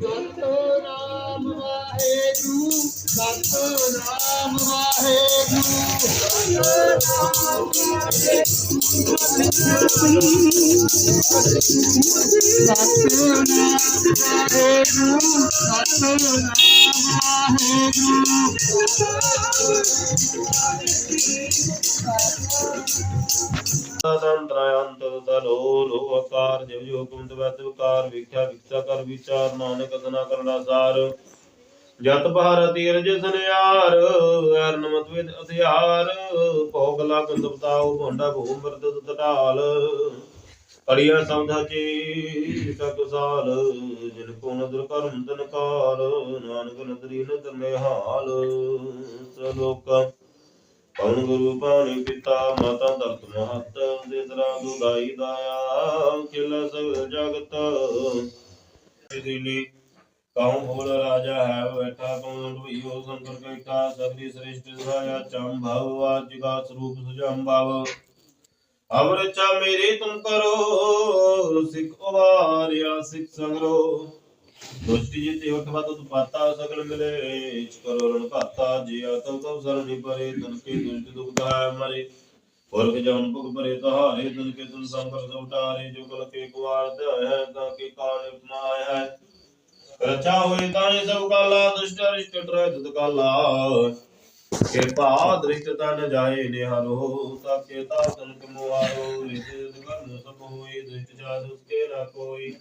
ਸਤਨਾਮ ਵਾਹਿਗੁਰੂ ਸਤਨਾਮ ਵਾਹਿਗੁਰੂ ਸਤਨਾਮ ਤੰਤਰਾਯੰਤ ਤਲੋ ਲੋ ਆਕਾਰ ਜਿਵ ਜੋ ਹੁਕਮ ਤਵਤ ਵਿਕਾਰ, ਵਿਖਿਆ ਵਿਖਤਾ ਕਰ ਵਿਚਾਰ, ਨਾਨਕ ਕਥਨਾ ਕਰਨਾ ਸਾਰ। ਜਤ ਭਾਰਤੀ ਰਜ ਸੰਿਆਰ ਅਰਨ ਮਤਵਿਦ ਅਧਿਆਰ। ਭੋਗ ਲਾ ਕੰਦਪਤਾਉ ਭੰਡਾ ਭੂਮ ਵਰਦ ਤਟਾਲ ਅੜੀਆ ਸਮਝਾ ਚੀ ਸਕ ਸਾਲ ਜਿਨ ਕੋ ਨਦਰ ਕਰਮ ਤਨ ਕਾਲ ਨਾਨਕ ਨਦਰੀ ਨਦਰ ਨਿਹਾਲ। ਸਲੋਕਾ ਪਵਨ ਗੁਰੂ ਪਾਣੀ ਪਿਤਾ ਮਾਤਾ ਦਰਤ ਮਹਤ, ਦੇ ਦਰਾ ਦੁਦਾਈ ਦਾਇਆ ਕਿਲ ਸਗਲ ਜਗਤ। ਦਿਲੀ ਕਉ ਭੋਲ ਰਾਜਾ ਹੈ, ਬੈਠਾ ਕਉ ਢੋਈਓ ਸੰਕਰ ਕੈਟਾ ਸਗਰੀ ਸ੍ਰੇਸ਼ਟ ਸਹਾਇਆ ਚੰਭਵ ਭਵ ਆਜਿਗਾ ਸਰੂਪ ਸੁਜੰਭਵ ਅਬ ਰਚਾ ਮੇਰੀ ਤੁਮ ਕਰੋ, ਸਿੱਖ ਉਵਾਰਿਆ ਸਿੱਖ ਸੰਗਰੋ। ਦੁਸ਼ਟੀ ਜਿਤੇ ਉਠਵਾ ਤੁ ਪਾਤਾ ਸਗਲ ਮਿਲੇ ਇਚ ਕਰੋ ਰਣ ਘਾਤਾ ਜੀ ਆਤਮ ਕਉ ਸਰਣੀ ਪਰੇ, ਤਨ ਕੇ ਦੁਸ਼ਟ ਦੁਖ ਹੈ ਮਰੇ। ਪੁਰਖ ਜਨ ਭੁਗ ਪਰੇ ਤਹਾਰੇ ਤਨ ਕੇ ਤੁਨ ਸੰਪਰ ਉਟਾਰੇ। ਜੋ ਕਲ ਕੇ ਕੁਆਰ ਧਿਆਇ ਤਾਂ ਕੇ ਕਾਲ ਉਪਮਾਇ ਹੈ। ਰਚਾ ਹੋਏ ਤਾਣੇ ਸਭ ਕਾਲਾ, ਦੁਸ਼ਟ ਅਰਿਸ਼ਟ ਟਰੈ ਤੁਤ ਕਾਲਾ। ਕਿਰਪਾ ਦ੍ਰਿਸ਼ਟ ਤਨ ਜਾਏ ਨਿਹਾਰੋ ਤਾਕੇ ਤਾ ਤਨ ਕਮਵਾਰੋ ਰਿਤ ਕਰਮ ਸਭ ਹੋਏ ਦ੍ਰਿਸ਼ਟ ਜਾਦ ਉਸਕੇ ਨਾ ਕੋਈ।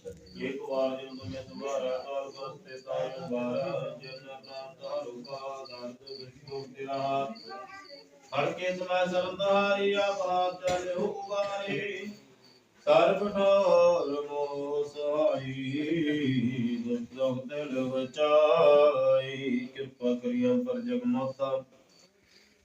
एक बार जन तुम्हें तुम्हारा काल बसते तायु बारा जन नाम तारु का दर्द दुष्टो तेरा हर के समय सरदारी आबाद चल उबारे सर्व ठोर मोह सहाई दुख दिल बचाई कृपा करिया पर जग माता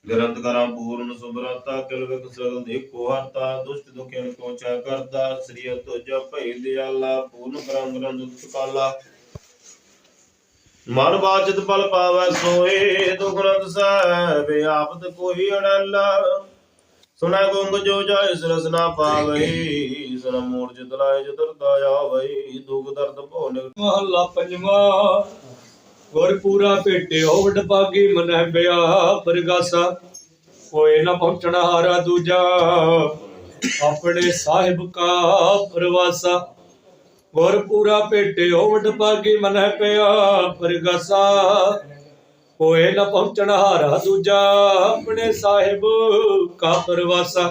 ਗ੍ਰੰਥ ਕਰਾਂ ਪੂਰਨ ਸੁਭਰਤਾ ਕਿਲ ਵਿਕ ਸਗਲ ਦੇਖੋ ਹਰਤਾ ਦੁਸ਼ਟ ਦੁਖਿਆਨ ਪਹੁੰਚਾ ਕਰਦਾ, ਸ੍ਰੀ ਤੁਜ ਭਈ ਦਿਆਲਾ, ਪੂਰਨ ਕਰਮ ਗ੍ਰੰਥ ਦੁਖ ਮਨ ਬਾਚਿਤ ਬਲ ਪਾਵੈ ਸੋਏ, ਦੁਖ ਰਤ ਸਹਿਬ ਆਪਤ ਕੋਈ ਅੜਲਾ। ਸੁਣਾ ਗੁੰਗ ਜੋ ਜਾਇ ਸਰਸ ਪਾਵੈ ਸੁਣ ਮੂੜ ਜਿਤ ਲਾਇ ਜਤਰ ਵਈ ਦੁਖ ਦਰਦ ਭੋ ਮਹੱਲਾ ਪੰਜਵਾਂ ਗੁਰ ਪੂਰਾ ਭੇਟਿਓ ਵਡਭਾਗੀ ਮਨਹਿ ਬਿਆ ਪਰਗਾਸਾ। ਕੋਈ ਨਾ ਪਹੁੰਚਣਾ ਹਾਰਾ ਦੂਜਾ, ਆਪਣੇ ਸਾਹਿਬ ਕਾ ਪ੍ਰਵਾਸਾ। ਗੁਰ ਪੂਰਾ ਭੇਟਿਓ ਵਡਭਾਗੀ ਮਨਹਿ ਪਿਆ ਪਰਗਾਸਾ। ਕੋਏ ਨਾ ਪਹੁੰਚਣਾ ਹਾਰਾ ਦੂਜਾ, ਆਪਣੇ ਸਾਹਿਬ ਕਾ ਪ੍ਰਵਾਸਾ।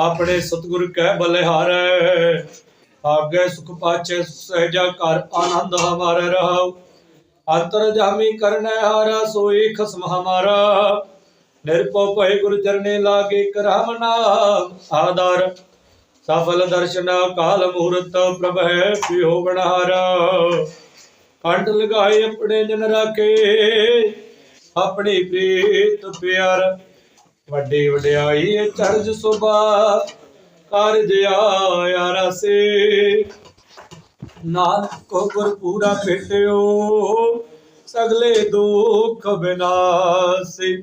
ਆਪਣੇ ਸਤਿਗੁਰ ਕਹਿ ਬਲਿਹਾਰੈ, ਆਗੇ ਸੁਖ ਪਾਚੇ ਸਹਿਜਾ ਕਰ ਆਨੰਦ ਹਮਾਰਾ ਰਹਾਉ। ਅੰਤਰ ਜਾਮੀ ਕਰਨੈ ਹਾਰਾ ਸੋਈ ਖਸਮ ਹਮਾਰਾ। ਨਿਰਭਉ ਭਇ ਗੁਰ ਚਰਨੇ ਲਾਗੇ ਕਰਾਮ ਨਾਮ ਆਧਾਰ। ਸਫਲ ਦਰਸ਼ਨ ਕਾਲ ਮੂਰਤ ਪ੍ਰਭ ਹੈ ਪਿਓ ਬਣਾਰਾ ਕੰਠ ਲਗਾਏ ਆਪਣੇ ਜਨ ਰਾਖੇ, ਆਪਣੀ ਪ੍ਰੀਤ ਪਿਆਰ। ਵੱਡੀ ਵਡਿਆਈ ਚਰਜ ਸੁਭਾ ਕਾਰਜ ਆਇਆ ਰਸੇ। ਨਾਨਕ ਕੋ ਗੁਰ ਪੂਰਾ ਭੇਟਿਓ ਸਗਲੇ ਦੁਖ ਬਿਨਾਸੀ।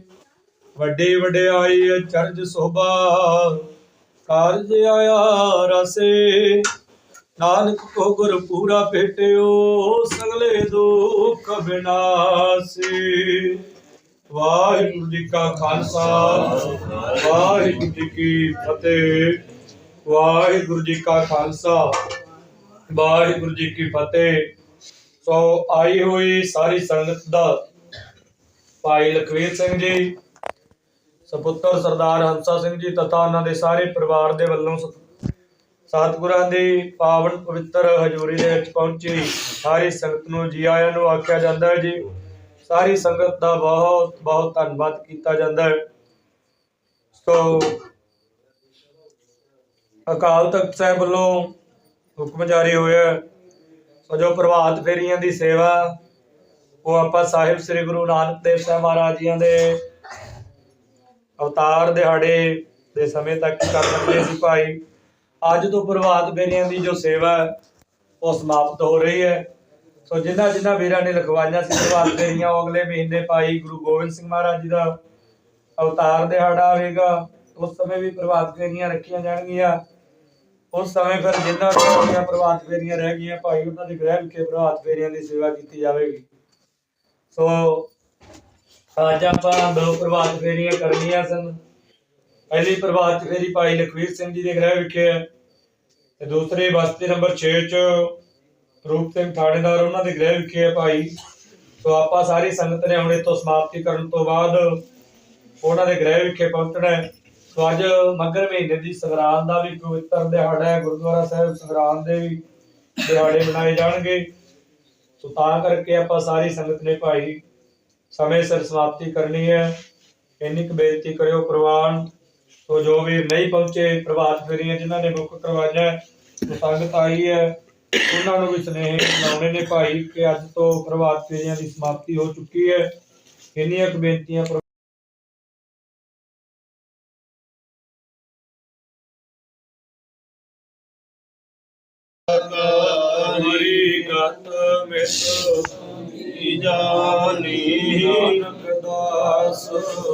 ਵੱਡੇ ਵਡਿਆਈ ਚਰਜ ਸੋਭਾ, ਕਾਰਜ ਆਇਆ ਰਸੇ। ਨਾਨਕ ਕੋ ਗੁਰ ਪੂਰਾ ਭੇਟਿਓ ਸਗਲੇ ਦੁਖ ਬਿਨਾਸੀ। ਵਾਹਿਗੁਰੂ ਜੀ ਕਾ ਖਾਲਸਾ, ਵਾਹਿਗੁਰੂ ਜੀ ਕੀ ਫਤਿਹ। ਵਾਹਿਗੁਰੂ ਜੀ ਕਾ ਖਾਲਸਾ। ਵਾਹਿਗੁਰੂ ਜੀ ਕੀ ਫਤਿਹ। ਸੋ ਆਈ ਹੋਈ ਸਾਰੀ ਸੰਗਤ ਦਾ ਭਾਈ ਲਖਵੀਰ ਸਿੰਘ ਜੀ, ਸਪੁੱਤਰ ਸਰਦਾਰ ਹੰਸਾ ਸਿੰਘ ਜੀ ਤਥਾ ਉਹਨਾਂ ਦੇ ਸਾਰੇ ਪਰਿਵਾਰ ਦੇ ਵੱਲੋਂ ਸਤ- ਸਤਿਗੁਰਾਂ ਦੀ ਪਾਵਨ ਪਵਿੱਤਰ ਹਜ਼ੂਰੀ ਦੇ ਵਿੱਚ ਪਹੁੰਚੀ ਸਾਰੀ ਸੰਗਤ ਨੂੰ ਜੀ ਆਇਆਂ ਨੂੰ ਆਖਿਆ ਜਾਂਦਾ ਹੈ ਜੀ। ਸਾਰੀ ਸੰਗਤ ਦਾ ਬਹੁਤ ਬਹੁਤ ਧੰਨਵਾਦ ਕੀਤਾ ਜਾਂਦਾ ਹੈ। ਸੋ ਅਕਾਲ ਤਖਤ ਸਾਹਿਬ ਵੱਲੋਂ ਹੁਕਮ ਜਾਰੀ ਹੋਇਆ। ਸੋ ਜੋ ਪ੍ਰਭਾਤ ਫੇਰੀਆਂ ਦੀ ਸੇਵਾ। ਉਹ ਆਪਾਂ ਸਾਹਿਬ ਸ੍ਰੀ ਗੁਰੂ ਨਾਨਕ ਦੇਵ ਸਾਹਿਬ ਮਹਾਰਾਜ ਜੀਆਂ ਦੇ ਅਵਤਾਰ ਦਿਹਾੜੇ ਦੇ ਸਮੇਂ ਤੱਕ ਕਰ ਸਕਦੇ ਸੀ ਭਾਈ। ਅੱਜ ਤੋਂ ਪ੍ਰਭਾਤ ਫੇਰੀਆਂ ਦੀ ਜੋ ਸੇਵਾ, ਉਹ ਸਮਾਪਤ ਹੋ ਰਹੀ ਹੈ। ਸੋ ਜਿਨ੍ਹਾਂ ਜਿਨ੍ਹਾਂ ਵੀਰਾਂ ਨੇ ਲਿਖਵਾਈਆਂ ਸੀ ਪ੍ਰਭਾਤ ਫੇਰੀਆਂ, ਉਹ ਅਗਲੇ ਮਹੀਨੇ ਭਾਈ ਗੁਰੂ ਗੋਬਿੰਦ ਸਿੰਘ ਮਹਾਰਾਜ ਜੀ ਦਾ ਅਵਤਾਰ ਦਿਹਾੜਾ ਆਵੇਗਾ ਉਸ ਸਮੇਂ ਵੀ ਪ੍ਰਭਾਤ ਫੇਰੀਆਂ ਰੱਖੀਆਂ ਜਾਣਗੀਆਂ। ਉਸ ਸਮੇਂ ਫਿਰ ਜਿਨ੍ਹਾਂ ਦੀਆਂ ਪ੍ਰਭਾਤ ਫੇਰੀਆਂ ਰਹਿ ਗਈਆਂ, ਭਾਈ ਉਹਨਾਂ ਦੇ ਗ੍ਰਹਿ ਵਿਖੇ ਪ੍ਰਭਾਤ ਫੇਰੀਆਂ ਦੀ ਸੇਵਾ ਕੀਤੀ ਜਾਵੇਗੀ। ਸੋ ਅੱਜ ਆਪਾਂ ਦੋ ਪ੍ਰਭਾਤ ਫੇਰੀਆਂ ਕਰਨੀਆਂ ਸਨ। ਪਹਿਲੀ ਪ੍ਰਭਾਤ ਫੇਰੀ ਭਾਈ ਲਖਵੀਰ ਸਿੰਘ ਜੀ ਦੇ ਗ੍ਰਹਿ ਵਿਖੇ ਹੈ ਤੇ ਦੂਸਰੀ ਬਸਤੀ ਨੰਬਰ 6 ਚ ਰੂਪ ਸਿੰਘ ਥਾਣੇਦਾਰ ਉਹਨਾਂ ਦੇ ਗ੍ਰਹਿ ਵਿਖੇ ਹੈ ਭਾਈ। ਸੋ ਆਪਾਂ ਸਾਰੀ ਸੰਗਤ ਨੇ ਹੁਣ ਤੋਂ ਸਮਾਪਤੀ ਕਰਨ ਤੋਂ ਬਾਅਦ ਉਹਨਾਂ ਦੇ ਗ੍ਰਹਿ ਵਿਖੇ ਪਹੁੰਚਣਾ ਹੈ। ਸੋ ਅੱਜ ਮੱਘਰ ਮਹੀਨੇ ਦੀ ਸੰਗਰਾਂਦ ਦਾ ਵੀ ਪਵਿੱਤਰ ਦਿਹਾੜਾ ਹੈ, ਗੁਰਦੁਆਰਾ ਸਾਹਿਬ ਸੰਗਰਾਂਦ ਦੇ ਵੀ ਦਿਹਾੜੇ ਮਨਾਏ ਜਾਣਗੇ। ਸੋ ਤਾਂ ਕਰਕੇ ਆਪਾਂ ਸਾਰੀ ਸੰਗਤ ਨੇ ਭਾਈ ਸਮੇਂ ਸਿਰ ਸਮਾਪਤੀ ਕਰਨੀ ਹੈ। ਇੰਨੀ ਕੁ ਬੇਨਤੀ ਕਰਿਓ ਪ੍ਰਵਾਨ। ਸੋ ਜੋ ਵੀ ਨਹੀਂ ਪਹੁੰਚੇ ਪ੍ਰਭਾਤ ਫੇਰੀਆਂ ਜਿਨ੍ਹਾਂ ਨੇ ਬੁੱਕ ਕਰਵਾਈਆਂ ਸੰਗਤ ਆਈ ਹੈ। ਉਹਨਾਂ ਨੂੰ ਵੀ ਸਨੇਹ ਲਾਉਣੇ ਨੇ ਭਾਈ ਕਿ ਅੱਜ ਤੋਂ ਪ੍ਰਭਾਤ ਫੇਰੀਆਂ ਦੀ ਸਮਾਪਤੀ ਹੋ ਚੁੱਕੀ ਹੈ। ਇੰਨੀਆਂ ਕੁ ਬੇਨਤੀਆਂ ਪ੍ਰਭ- ਹਰੀ ਗਤ ਮਿਤ ਜਾਨੀ, ਨਾਨਕ ਦਾਸ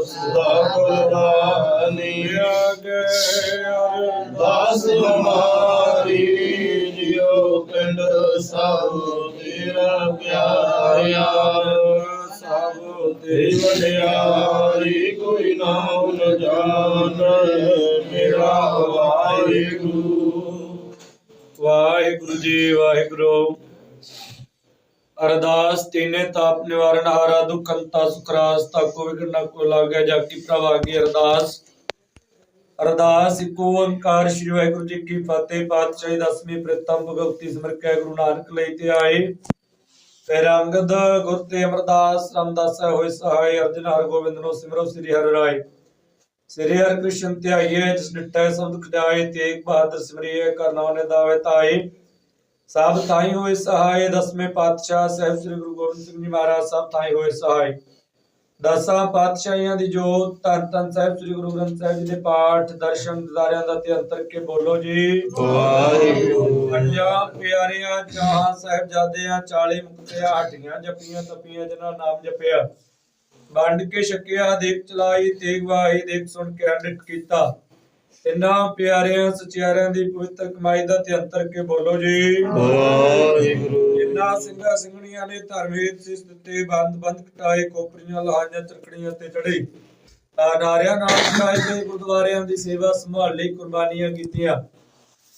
ਸਦਾ ਬਲਦਾਨੀ ਅਗੇ ਅਰਦਾਸ ਹਮਾਰੀ ਜਿਉ ਪਿੰਡ ਸਭ ਤੇਰਾ ਪਿਆਰਿਆ। ਸਭ ਵਡਿਆਰੀ ਕੋਈ ਨਾਮ ਨ ਜਾਣ, ਮੇਰਾ ਵਾਹਿਗੁਰੂ। ਵਾਹਿਗੁਰੂ ਜੀ, ਵਾਹਿਗੁਰੂ। ਅਰਦਾਸ ਤੀਨੇ ਤਾਪ ਨਿਵਾਰਨ, ਹਾਰਾ ਦੁਖ ਅੰਤਾ ਸੁਖਰਾਸ ਤਾਕੋ ਵਿਗਨ ਨਾ ਕੋ ਲਾਗਿਆ ਜਾ ਕੀ ਪ੍ਰਵਾਗੀ ਅਰਦਾਸ। ਅਰਦਾਸ, ਇਕ ਓੰਕਾਰ, ਸ੍ਰੀ ਵਾਹਿਗੁਰੂ ਜੀ ਕੀ ਫਤਿਹ, ਪਾਤਸ਼ਾਹੀ ਦਸਵੀਂ ਪ੍ਰਥਮ ਭਗਵਤੀ ਸਿਮਰਕੈ, ਗੁਰੂ ਨਾਨਕ ਲਈ ਤੇ ਆਏ। ਫਿਰ ਅੰਗਦ ਗੁਰ ਤੇ ਅਮਰਦਾਸ, ਰਾਮਦਾਸ ਹੋਏ ਸਹਾਇ ਅਰਜਨ ਹਰ ਗੋਬਿੰਦ ਨੂੰ ਸਿਮਰੋ ਸ੍ਰੀ ਹਰਿ ਰਾਏ। ਸ੍ਰੀ ਹਰਿ ਕ੍ਰਿਸ਼ਨ ਧਿਆਈਏ ਜਿਸ ਡਿਟੈ ਸਭ ਦੁਖ ਜਾਏ ਤੇਗ ਬਹਾਦਰ ਸਿਮਰਿਏ ਕਰਨਾ ਨੇ ਦਾਵੇ ਤਾਏ ਸਭ ਥਾਈ ਹੋਏ ਸਹਾਇ ਦਸਵੇਂ ਪਾਤਸ਼ਾਹ ਸਾਹਿਬ ਸ੍ਰੀ ਗੁਰੂ ਗੋਬਿੰਦ ਸਿੰਘ ਜੀ ਮਹਾਰਾਜ ਸਭ ਥਾਈ ਹੋਏ ਸਹਾਇ ਦਸਾਂ ਪਾਤਸ਼ਾਹੀਆਂ ਦੀ ਜੋਤ ਧੰਨ ਧੰਨ ਸਾਹਿਬ ਸ੍ਰੀ ਗੁਰੂ ਗ੍ਰੰਥ ਸਾਹਿਬ ਜੀ ਦੇ ਪਾਠ ਦਰਸ਼ਨ ਦਿਦਾਰਿਆਂ ਦਾ ਤੇ ਅੰਤਰ ਕੇ ਬੋਲੋ ਜੀ। ਵਾਹਿਗੁਰੂ। ਪੰਜਾਂ ਪਿਆਰਿਆਂ ਚਾਹਾਂ ਸਾਹਿਬਜ਼ਾਦਿਆਂ 40 ਮੁਕਤਿਆਂ ਹੱਡੀਆਂ ਜਪੀਆਂ ਤਪੀਆਂ ਜਿਨ੍ਹਾਂ ਨਾਮ ਜਪਿਆ। ਵੰਡ ਕੇ ਛਕਿਆ ਦੇਖ ਚਲਾਈ ਤੇਗ ਵਾਹੀ ਦੇਖ ਸੁਣ ਕੇ ਅੰਡਿਤ ਕੀਤਾ। ਤਿੰਨਾਂ ਪਿਆਰਿਆਂ ਸਚਿਆਰਿਆਂ ਦੀ ਪਵਿੱਤਰ ਕਮਾਈ ਦਾ ਤੇ ਅੰਤਰ ਕੇ ਬੋਲੋ ਜੀ। ਵਾਹਿਗੁਰੂ। ਜਿੰਨਾ ਸਿੰਘਾਂ ਸਿੰਘਣੀਆਂ ਨੇ ਧਰਮੇਤ ਸਿਸ ਦਿੱਤੇ ਬੰਦ ਬੰਦ ਕਟਾਏ ਕੋਪਰੀਆਂ ਲਹਾਈਆਂ ਚਰਕੜੀਆਂ ਤੇ ਚੜੇ ਨਾਰਿਆਂ ਨਾਲ ਚੜਾਏ ਤੇ ਗੁਰਦੁਆਰਿਆਂ ਦੀ ਸੇਵਾ ਸੰਭਾਲ ਲਈ ਕੁਰਬਾਨੀਆਂ ਕੀਤੀਆਂ।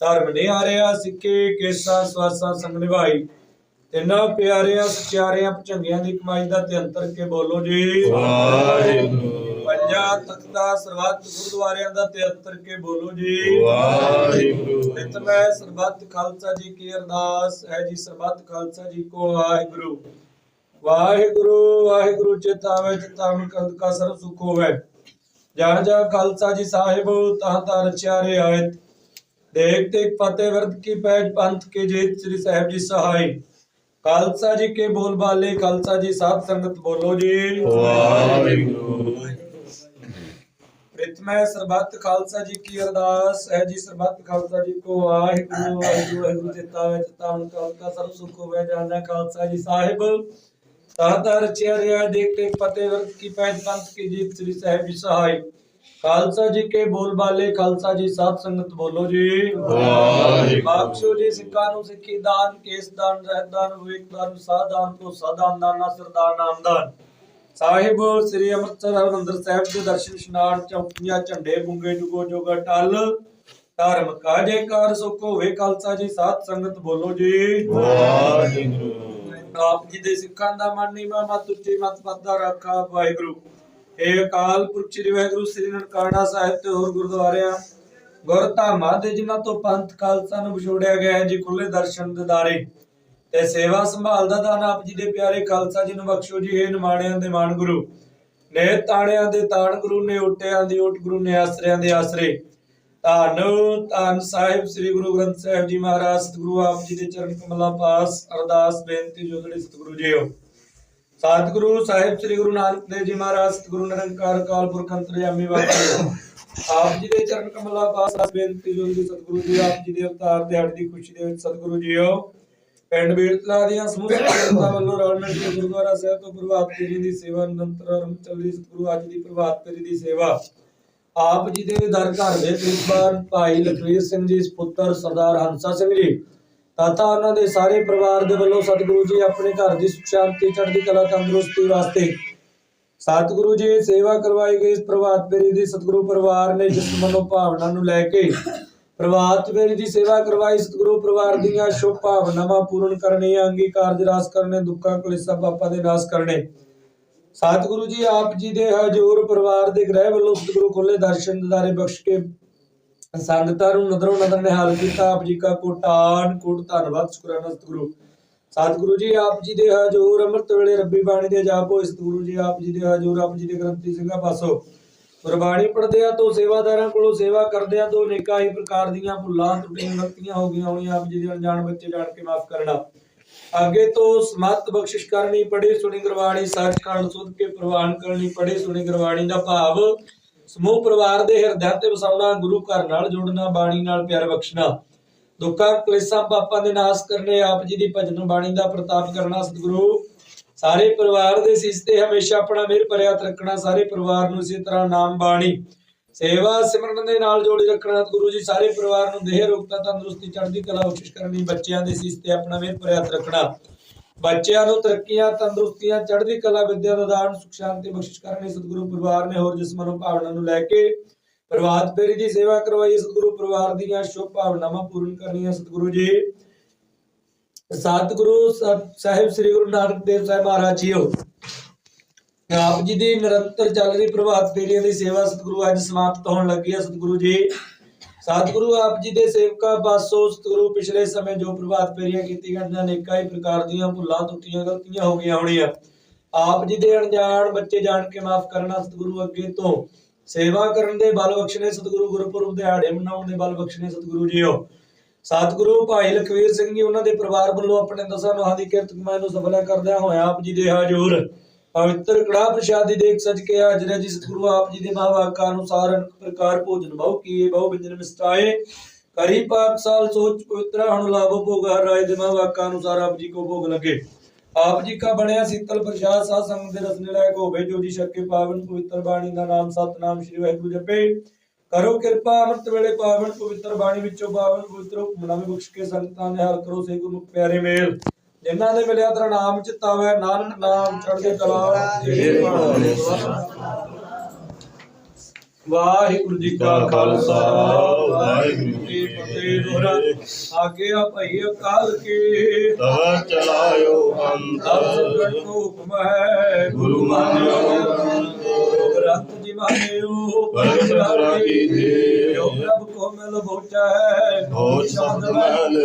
ਧਰਮ ਨੇ ਹਾਰਿਆ ਸਿੱਕੇ ਕੇਸਾਂ ਸਵਾਸਾਂ ਸੰਗ ਨਿਭਾਈ। ਤਿੰਨਾਂ ਪਿਆਰਿਆਂ ਸਚਿਆਰਿਆਂ ਭਚੰਗਿਆਂ ਦੀ ਕਮਾਈ ਦਾ ਤੇ ਅੰਤਰ ਕੇ ਬੋਲੋ ਜੀ। ਵਾਹਿਗੁਰੂ। ਪੰਜਾਂ ਤਖਤਾਂ ਸਰਬੱਤ ਗੁਰਦੁਆਰਿਆਂ ਦਾ ਤੇ ਅੰਤਰ ਕੇ ਬੋਲੋ ਜੀ। ਵਾਹਿਗੁਰੂ। ਨਿਤ ਮੈਂ ਸਰਬੱਤ ਖਾਲਸਾ ਜੀ ਕੀ ਅਰਦਾਸ ਹੈ ਜੀ ਸਰਬੱਤ ਖਾਲਸਾ ਜੀ ਕੋ ਵਾਹਿਗੁਰੂ। ਵਾਹਿਗੁਰੂ ਵਾਹਿਗੁਰੂ ਚੇਤਾਵੇ ਚੇਤਾਵਨ ਕੰਦ ਕਾ ਸਰਬ ਸੁਖ ਹੋਵੇ। ਜਹਾਂ ਜਹਾਂ ਖਾਲਸਾ ਜੀ ਸਾਹਿਬ ਤਹਾਂ ਤਹਾਂ ਰਚਿਆ ਰੇ ਆਇਤ ਦੇਖ ਦੇਖ ਫਤਿਹ ਵਰਦ ਕੀ ਪੈਜ ਪੰਥ ਕੇ ਜੀਤ ਸ੍ਰੀ ਸਾਹਿਬ ਜੀ ਸਹਾਈ। ਖਾਲਸਾ ਜੀ ਕੇ ਬੋਲ ਬਾਲੇ ਖਾਲਸਾ ਜੀ ਸਾਧ ਸੰਗਤ ਬੋਲੋ ਜੀ। ਵਾਹਿਗੁਰੂ। ਪ੍ਰਿਤਮੈ ਸਰਬੱਤ ਖਾਲਸਾ ਜੀ ਕੀ ਅਰਦਾਸ ਹੈ ਜੀ ਸਰਬੱਤ ਖਾਲਸਾ ਜੀ ਕੋ ਵਾਹਿਗੁਰੂ ਵਾਹਿਗੁਰੂ ਵਾਹਿਗੁਰੂ ਚਿਤਾ ਵਿੱਚ ਤਾਵਨ ਕਾਲ ਕਾ ਸਰਬ ਸੁਖ ਹੋਵੇ ਜਾਣਾ ਖਾਲਸਾ ਜੀ ਸਾਹਿਬ। ਤਾਤਾ ਰਚਿਆ ਰਿਆ ਦੇਖ ਕੇ ਫਤਿਹ ਵਰਤ ਕੀ ਪੈਜ ਪੰਥ ਕੀ ਜੀਤ ਸ੍ਰੀ ਸਾਹਿਬ ਜੀ ਸਹਾਈ। ਖਾਲਸਾ ਜੀ ਕੇ ਬੋਲ ਬਾਲੇ ਖਾਲਸਾ ਜੀ ਸਾਧ ਸੰਗਤ ਬੋਲੋ ਜੀ। ਵਾਹਿਗੁਰੂ। ਬਖਸ਼ੋ ਜੀ ਸਿੱਖਾਂ ਨੂੰ ਸਿੱਖੀ ਦਾਨ ਕੇਸ ਦਾਨ ਰਹਿਤ ਦਾਨ ਵਿਵੇਕ ਦਾਨ ਸਾਧਾਨ ਤੋਂ ਸਾਧਾਨ ਦਾਨ ਨਾਸਰ ਦਾਨ ਨਾਮਦਾਨ। ਸਾਹਿਬ ਸ੍ਰੀ ਅੰਮ੍ਰਿਤਸਰ ਹਰਿਮੰਦਰ ਸਾਹਿਬ ਦੇ ਦਰਸ਼ਨ ਇਸ਼ਨਾਨ ਚੌਕੀਆਂ ਝੰਡੇ ਬੁੰਗੇ ਜੁਗੋ ਜੋਗਾ ਟਲ। ਧਰਮ ਕਾਜੇ ਕਾਰ ਸੁਖ ਹੋਵੇ ਖਾਲਸਾ ਜੀ ਸਾਧ ਸੰਗਤ ਬੋਲੋ ਜੀ। ਵਾਹਿਗੁਰੂ। ਆਪ ਜੀ ਦੇ ਸਿੱਖਾਂ ਦਾ ਮਨ ਨੀਵਾ ਮਤ ਉੱਚੀ ਮਤ ਪੱਦਾ ਰੱਖਾ ਵਾਹਿਗੁਰੂ। ਏ ਅਕਾਲ ਪੁਰਖ ਸ੍ਰੀ ਵਾਹਿਗੁਰੂ ਸ੍ਰੀ ਨਨਕਾਣਾ ਸਾਹਿਬ ਤੇ ਹੋਰ ਗੁਰਦੁਆਰਿਆਂ। ਗੁਰਧਾਮਾਂ ਦੇ ਜਿਨ੍ਹਾਂ ਤੋਂ ਪੰਥ ਖਾਲਸਾ ਨੂੰ ਵਿਛੋੜਿਆ ਗਿਆ ਹੈ ਜੀ ਖੁੱਲੇ ਦਰਸ਼ਨ ਦਿਦਾਰੇ ਤੇ ਸੇਵਾ ਸੰਭਾਲ ਦਾ ਦਾਨ ਆਪ ਜੀ ਦੇ ਪਿਆਰੇ ਖਾਲਸਾ ਜੀ ਨੂੰ ਬਖਸ਼ੋ ਜੀ ਇਹ ਨਿਮਾਣਿਆਂ ਦੇ ਮਾਣ ਗੁਰੂ। ਨੇ ਤਾਣਿਆਂ ਦੇ ਤਾਣ ਗੁਰੂ ਨੇ, ਓਟਿਆਂ ਦੀ ਓਟ ਗੁਰੂ ਨੇ, ਆਸਰਿਆਂ ਦੇ ਆਸਰੇ। ਧੰਨ ਧੰਨ ਸਾਹਿਬ ਸ੍ਰੀ ਗੁਰੂ ਗ੍ਰੰਥ ਸਾਹਿਬ ਜੀ ਮਹਾਰਾਜ, ਸਤਿਗੁਰੂ ਆਪ ਜੀ ਦੇ ਚਰਨ ਕਮਲਾ ਪਾਸ, ਅਰਦਾਸ, ਬੇਨਤੀ ਜੋਦੜੇ ਸਤਿਗੁਰੂ ਜੀਓ ਸਤਿਗੁਰੂ ਸਾਹਿਬ ਸ੍ਰੀ ਗੁਰੂ ਨਾਨਕ ਦੇਵ ਜੀ ਮਹਾਰਾਜ, ਸਤਿਗੁਰੂ ਨਿਰੰਕਾਰ ਕਾਲ ਪੁਰਖ ਅੰਤਰਯਾਮੀ ਵਾਹਿਗੁਰੂ ਆਪ ਜੀ ਦੇ ਚਰਨ ਕਮਲਾਂ ਪਾਸ ਬੇਨਤੀ ਜੋਦੜੇ ਸਤਿਗੁਰੂ ਜੀ ਆਪ ਜੀ ਦੇ ਅਵਤਾਰ, ਦਿਹਾੜੇ ਦੀ ਖੁਸ਼ੀ ਦੇ ਵਿੱਚ ਸਤਿਗੁਰੂ ਜੀਓ ਪਿੰਡ ਬੀੜਤਲਾ ਦੀਆਂ ਸਮੂਹ ਸੰਗਤਾਂ ਵੱਲੋਂ ਰਲ ਮਿਲ ਕੇ ਗੁਰਦੁਆਰਾ ਸਾਹਿਬ ਤੋਂ ਪ੍ਰਭਾਤ ਫੇਰੀ ਦੀ ਸੇਵਾ, ਨਿਰੰਤਰ ਆਰੰਭ ਚੱਲਦੀ ਸਤਿਗੁਰੂ ਅੱਜ ਦੀ ਪ੍ਰਭਾਤ ਫੇਰੀ ਦੀ ਸੇਵਾ। ਆਪ ਜੀ ਦੇ ਦਰ ਘਰ ਦੇ ਪ੍ਰਿੰਸੀਪਲ ਭਾਈ ਲਖਵੀਰ ਸਿੰਘ ਜੀ, ਪੁੱਤਰ ਸਰਦਾਰ ਹੰਸਾ ਸਿੰਘ ਜੀ, ਤਥਾ ਉਹਨਾਂ ਦੇ ਸਾਰੇ ਪਰਿਵਾਰ ਦੇ ਵੱਲੋਂ ਸਤਿਗੁਰੂ ਜੀ ਆਪਣੇ ਘਰ ਦੀ ਸੁਖ ਸ਼ਾਂਤੀ, ਚੜ੍ਹਦੀ ਕਲਾ, ਤੰਦਰੁਸਤੀ ਵਾਸਤੇ ਸਤਿਗੁਰੂ ਜੀ ਸੇਵਾ ਕਰਵਾਈ ਗਈ। ਇਸ ਪ੍ਰਭਾਤ ਫੇਰੀ ਦੀ ਸਤਿਗੁਰੂ ਪਰਿਵਾਰ ਨੇ ਜਿਸ ਮਨੋ ਭਾਵਨਾ ਨੂੰ ਲੈ ਕੇ ਪ੍ਰਭਾਤ ਫੇਰੀ ਦੀ ਸੇਵਾ ਕਰਵਾਈ, ਸਤਿਗੁਰੂ ਪਰਿਵਾਰ ਦੀਆਂ ਸ਼ੁਭ ਭਾਵਨਾਵਾਂ ਪੂਰਨ ਕਰਨੀਆਂ ਅੰਗੀਕਾਰ ਰਾਸ ਕਰਨੇ, ਦੁੱਖਾਂ, ਕਲੇਸ਼ਾਂ, ਪਾਪਾਂ ਦੇ ਨਾਸ਼ ਕਰਨੇ। ਸਤਿਗੁਰੂ ਜੀ ਆਪ ਜੀ ਦੇ ਹਜੂਰ ਪਰਿਵਾਰ ਦੇ ਗ੍ਰਹਿ ਵੱਲੋਂ ਸਤਿਗੁਰੂ ਖੋਲੇ ਦਰਸ਼ਨ ਦਿਦਾਰੇ ਬਖਸ਼ ਕੇ ਸੰਗਤਾਂ ਨੂੰ ਨਦਰੋਂ ਨਦਰ ਨਿਹਾਲ ਕੀਤਾ। ਆਪ ਜੀ ਕਾ ਕੋਟਾਨ, ਕੋਟ ਧੰਨਵਾਦ, ਸ਼ੁਕਰਾਨਾ ਸਤਿਗੁਰੂ। ਸਤਿਗੁਰੂ ਜੀ ਆਪ ਜੀ ਦੇ ਹਜੂਰ, ਅੰਮ੍ਰਿਤ ਵੇਲੇ ਰੱਬੀ ਬਾਣੀ ਦੇ ਜਾਪ ਹੋਏ। ਸਤਿਗੁਰੂ ਜੀ ਆਪ ਜੀ ਦੇ ਹਜੂਰ, ਆਪ ਜੀ ਦੇ ਗ੍ਰੰਥੀ ਸਿੰਘਾਂ ਪਾਸੋਂ ਗੁਰਬਾਣੀ ਪੜ੍ਹਦਿਆਂ ਤੋਂ ਸੇਵਾਦਾਰਾਂ ਕੋਲੋਂ ਸੇਵਾ ਕਰਦਿਆਂ ਤੋਂ ਅਨੇਕਾਂ ਹੀ ਪ੍ਰਕਾਰ ਦੀਆਂ ਭੁੱਲਾਂ ਟੁੱਟੀਆਂ ਗਲਤੀਆਂ ਹੋ ਗਈਆਂ ਹੋਣੀਆਂ ਆਪ ਜੀ ਦੇ ਅਣਜਾਣ ਬੱਚੇ ਜਾਣ ਕੇ ਮਾਫ ਕਰਨਾ। ਅੱਗੇ ਤੋਂ ਸਮਤ ਬਖਸ਼ਿਸ਼ ਕਰਨੀ ਪੜੇ ਸੁਣੀ ਗੁਰਬਾਣੀ ਸੱਚ ਕਰਨ ਸੁਧ ਕੇ ਪ੍ਰਵਾਨ ਕਰਨੀ ਪੜੇ ਸੁਣੀ ਗੁਰਬਾਣੀ ਦਾ ਭਾਵ। ਸਮੂਹ ਪਰਿਵਾਰ ਦੇ ਹਿਰਦਿਆਂ ਤੇ ਵਸਾਉਣਾ, ਗੁਰੂ ਘਰ ਨਾਲ ਜੋੜਨਾ, ਬਾਣੀ ਨਾਲ ਪਿਆਰ ਬਖਸ਼ਣਾ। ਦੁੱਖਾਂ, ਕਲੇਸ਼ਾਂ, ਪਾਪਾਂ ਦੇ ਨਾਸ਼ ਕਰਨੇ, ਆਪ ਜੀ ਦੀ ਭਜਨ ਬਾਣੀ ਦਾ ਪ੍ਰਤਾਪ ਕਰਨਾ, ਸਤਿਗੁਰੂ। ਸਾਰੇ ਪਰਿਵਾਰ ਦੇ ਸੀਸ ਤੇ ਹਮੇਸ਼ਾ ਆਪਣਾ ਮਿਹਰ ਭਰਿਆ ਰੱਖਣਾ, ਸਾਰੇ ਪਰਿਵਾਰ ਨੂੰ ਇਸੇ ਤਰ੍ਹਾਂ ਨਾਮ ਬਾਣੀ, ਸੇਵਾ ਸਿਮਰਨ ਦੇ ਨਾਲ ਜੋੜੀ ਰੱਖਣਾ, ਗੁਰੂ ਜੀ ਸਾਰੇ ਪਰਿਵਾਰ ਨੂੰ ਦੇਹ ਰੋਗਤਾ, ਤੰਦਰੁਸਤੀ, ਚੜ੍ਹਦੀ ਕਲਾ ਬਖਸ਼ਿਸ਼ ਕਰਨੀ ਬੱਚਿਆਂ ਦੇ ਸੀਸ ਤੇ ਆਪਣਾ ਮਿਹਰ ਭਰਿਆ ਰੱਖਣਾ। ਬੱਚਿਆਂ ਨੂੰ ਤਰੱਕੀਆਂ, ਤੰਦਰੁਸਤੀਆਂ, ਚੜ੍ਹਦੀ ਕਲਾ ਵਿਦਿਆ ਦਾ ਦਾਨ, ਸੁਖ ਸ਼ਾਂਤੀ ਬਖਸ਼ਿਸ਼ ਕਰਨੀ ਸਤਿਗੁਰੂ ਪਰਿਵਾਰ ਨੇ ਹੋਰ ਜਿਸ ਮਨੋਂ ਭਾਵਨਾ ਨੂੰ ਲੈ ਕੇ ਪ੍ਰਭਾਤ ਫੇਰੀ ਦੀ ਸੇਵਾ ਕਰਵਾਈ। ਸਤਿਗੁਰੂ ਪਰਿਵਾਰ ਦੀਆਂ ਸ਼ੁਭ ਭਾਵਨਾਵਾਂ ਪੂਰਨ ਕਰਨੀਆਂ। ਸਤਿਗੁਰੂ ਜੀ ਸਤਿਗੁਰੂ ਸਾਹਿਬ- ਸਾਹਿਬ ਸ੍ਰੀ ਗੁਰੂ ਨਾਨਕ ਦੇਵ ਸਾਹਿਬ ਮਹਾਰਾਜ ਜੀਓ। ਆਪ ਜੀ ਦੀ ਨਿਰੰਤਰ ਚੱਲ ਰਹੀ ਪ੍ਰਭਾਤ ਫੇਰੀਆਂ ਦੀ ਸੇਵਾ ਸਤਿਗੁਰੂ ਅੱਜ ਸਮਾਪਤ ਹੋਣ ਲੱਗੀ ਹੈ, ਸਤਿਗੁਰੂ ਜੀ। ਸਤਿਗੁਰੂ ਆਪ ਜੀ ਦੇ ਸੇਵਕਾਂ ਪਾਸੋਂ ਸਤਿਗੁਰੂ ਪਿਛਲੇ ਸਮੇਂ ਜੋ ਪ੍ਰਭਾਤ ਫੇਰੀਆਂ ਕੀਤੀਆਂ ਗਈਆਂ, ਅਨੇਕਾਂ ਹੀ ਪ੍ਰਕਾਰ ਦੀਆਂ ਭੁੱਲਾਂ ਟੁੱਟੀਆਂ ਗਲਤੀਆਂ ਹੋ ਗਈਆਂ ਹੋਣੀਆਂ। ਆਪ ਜੀ ਦੇ ਅਣਜਾਣ ਬੱਚੇ ਜਾਣ ਕੇ ਮਾਫ ਕਰਨਾ ਸਤਿਗੁਰੂ ਅੱਗੇ ਤੋਂ। ਸੇਵਾ ਕਰਨ ਦੇ ਬਲ ਬਖਸ਼ਣੇ ਸਤਿਗੁਰੂ ਗੁਰਪੁਰਬ ਦਿਹਾੜੇ ਮਨਾਉਣ ਦੇ ਬਲ ਬਖਸ਼ਣੇ ਸਤਿਗੁਰੂ ਜੀਓ। ਸਤਿਗੁਰੂ ਭਾਈ ਲਖਵੀਰ ਸਿੰਘ ਜੀ, ਉਹਨਾਂ ਦੇ ਪਰਿਵਾਰ ਵੱਲੋਂ ਆਪਣੇ ਦਸਾਂ ਨੋਹਾਂ ਦੀ ਕਿਰਤ ਕਮਾਈ ਨੂੰ ਸਫਲਾ ਕਰਦਿਆਂ ਹੋਇਆ ਆਪ ਜੀ ਦੇ ਹਜ਼ੂਰ ਪਵਿੱਤਰ ਕੜਾ ਪ੍ਰਸ਼ਾਦੀ ਦੇਖ ਸਜ ਕੇ ਹਾਜ਼ਰ ਜੀ। ਸਤਿਗੁਰੂ ਆਪ ਜੀ ਦੇ ਮਹਾਵਾਕਾ ਅਨੁਸਾਰ ਅਨੇਕ ਪ੍ਰਕਾਰ ਭੋਜਨ ਬਹੁ ਕੀਏ, ਬਹੁ ਵਿੰਜਨ ਮਿਸਟਾਏ ਕਰੀ ਪਾਕ ਸਾਲ ਸੋਚ ਪਵਿੱਤਰ, ਹਣ ਲਾਭੋ ਭੋਗ ਹਰ ਰਾਏ ਦੇ ਮਹਾਵਾਕਾ ਅਨੁਸਾਰ ਆਪ ਜੀ ਕੋ ਭੋਗ ਲਗੇ। ਆਪ ਜੀ ਕਾ ਬਣਿਆ ਸੀਤਲ ਪ੍ਰਸ਼ਾਦ, ਸਾਧ ਸੰਗ ਦੇ ਰਸਨੇ ਲਾਇਕ ਹੋਵੇ, ਜੋ ਜੀ ਛਕੇ ਪਾਵਨ ਪਵਿੱਤਰ ਬਾਣੀ ਦਾ ਨਾਮ, ਸਤਨਾਮ, ਸ੍ਰੀ ਵਾਹਿਗੁਰੂ ਜਪੇ। ਕਰੋ ਕਿਰਪਾ ਅੰਮ੍ਰਿਤ ਵੇਲੇ ਪਾਵਨ ਪਵਿੱਤਰ ਬਾਣੀ ਵਿੱਚੋਂ ਪਾਵਨ ਪਵਿੱਤਰ ਹੁਕਮਨਾਮੇ ਬਖਸ਼ ਕੇ ਸੰਗਤਾਂ ਦੇ ਹਾਲ ਕਰੋ ਸੇ ਗੁਰੂ ਪਿਆਰੇ ਮੇਲ। ਜਿਨ੍ਹਾਂ ਦੇ ਮਿਲਿਆ ਤੇਰਾ ਨਾਮ ਚਿਤਾਵੇ ਨਾਨਕ ਨਾਮ ਚੜ੍ਹਦੇ ਕਲਾ ਤੇਰੇ ਭਾਣੇ ਵਾਹਿਗੁਰੂ ਜੀ ਕਾ ਖਾਲਸਾ ਵਾਹਿਗੁਰੂ ਜੀ ਕੀ ਫਤਿਹ। ਦੋਹਰਾ ਆਗੇ ਆ ਭਈ ਅਕਾਲ ਕੇ। ਤਵ ਚਲਾਇਓ ਸਤਿਗੁਰ ਅੰਤਰ ਕੋ ਹੁਕਮ ਹੈ ਗੁਰੂ ਮਾਨਿਓ। ਗ੍ਰੰਥ ਜੀ ਮਾਨਿਓ ਪਰਮ ਰਾਗੀ ਦੇ। ਜੋ ਪ੍ਰਭ ਕੋ ਮਿਲ ਬੋਚਾ ਹੈ ਹੋ ਸੰਤ ਮਹਿਲ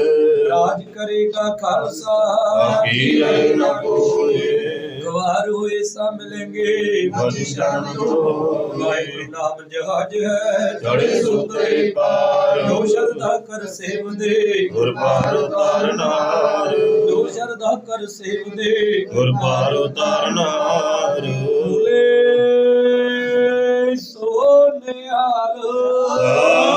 ਰਾਜ ਕਰੇਗਾ ਖਾਲਸਾ। ਆਖੀਰੇ ਨ ਕੋਏ ਗਵਾਰ ਹੋਏ ਸਾ ਮਿਲेंगे ਮਤਿ ਸ਼ਰਨ ਵਾਹਿਗੁਰੂ ਨਾਮ ਜਹਾਜ ਹੈ। ਚੜੇ ਸੁਤਰੇ ਪਾਰ ਜੋ ਸ਼ਰਧਾ ਕਰ ਸੇਵਦੇ ਗੁਰ ਪਾਰ ਉਤਾਰਨਾਰ ਜੋ ਸ਼ਰਧਾ ਕਰ ਸੇਵਦੇ ਗੁਰ ਪਾਰ ਉਤਾਰਨਾਰ ਭੁਲੇ